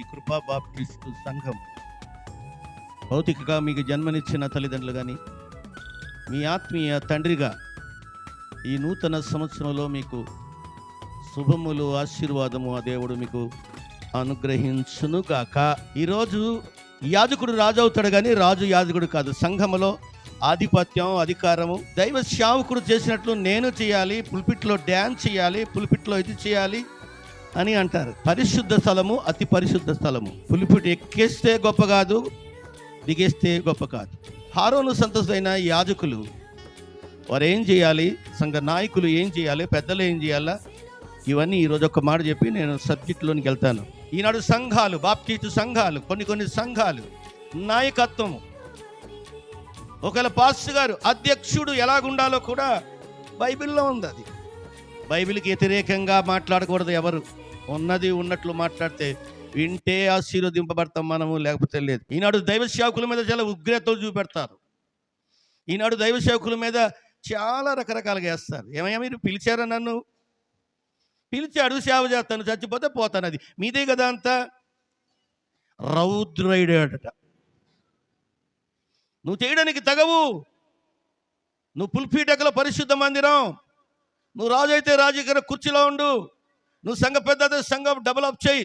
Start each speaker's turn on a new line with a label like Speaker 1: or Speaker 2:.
Speaker 1: ఈ కృపా బాప్టిస్ట్ సంఘం. భౌతికగా మీకు జన్మనిచ్చిన తల్లిదండ్రులు కానీ మీ ఆత్మీయ తండ్రిగా ఈ నూతన సంవత్సరంలో మీకు శుభములు ఆశీర్వాదము ఆ దేవుడు మీకు అనుగ్రహించును కాక ఈరోజు యాజకుడు రాజు అవుతాడు కానీ రాజు యాజకుడు కాదు. సంఘములో ఆధిపత్యం అధికారము దైవ సేవకుడు చేసినట్లు నేను చేయాలి పుల్పిట్లో డ్యాన్స్ చేయాలి పుల్పిట్లో ఇది చేయాలి అని అంటారు. పరిశుద్ధ స్థలము అతి పరిశుద్ధ స్థలము. పులిపుటి ఎక్కేస్తే గొప్ప కాదు దిగేస్తే గొప్ప కాదు. హారోను సంతోషమైన యాజకులు వారు ఏం చేయాలి? సంఘ నాయకులు ఏం చేయాలి? పెద్దలు ఏం చేయాలా? ఇవన్నీ ఈరోజు ఒక మాట చెప్పి నేను సబ్జెక్టులోనికి వెళ్తాను. ఈనాడు సంఘాలు బాప్టిస్టు సంఘాలు కొన్ని కొన్ని సంఘాలు నాయకత్వము. ఒకవేళ పాస్టర్ గారు అధ్యక్షుడు ఎలాగుండాలో కూడా బైబిల్లో ఉంది అది. బైబిల్కి వ్యతిరేకంగా మాట్లాడకూడదు ఎవరు. ఉన్నది ఉన్నట్లు మాట్లాడితే వింటే ఆశీర్వదింపబడతాం మనము లేకపోతే లేదు. ఈనాడు దైవ సేవకుల మీద చాలా ఉగ్రతలు చూపెడతారు. ఈనాడు దైవ సేవకుల మీద చాలా రకరకాలుగా వేస్తారు. ఏమయ్యా మీరు పిలిచారా నన్ను? పిలిచాడు సేవ చేస్తాను చచ్చిపోతే పోతాను అది. మీదే కదా అంతా? రౌద్రుడట నువ్వు చేయడానికి తగవు. నువ్వు పుల్పీటకల పరిశుద్ధ మందిరం. నువ్వు రాజు అయితే రాజు కుర్చీలో ఉండు. నువ్వు సంఘ పెద్ద సంఘం డెవలప్ చేయి.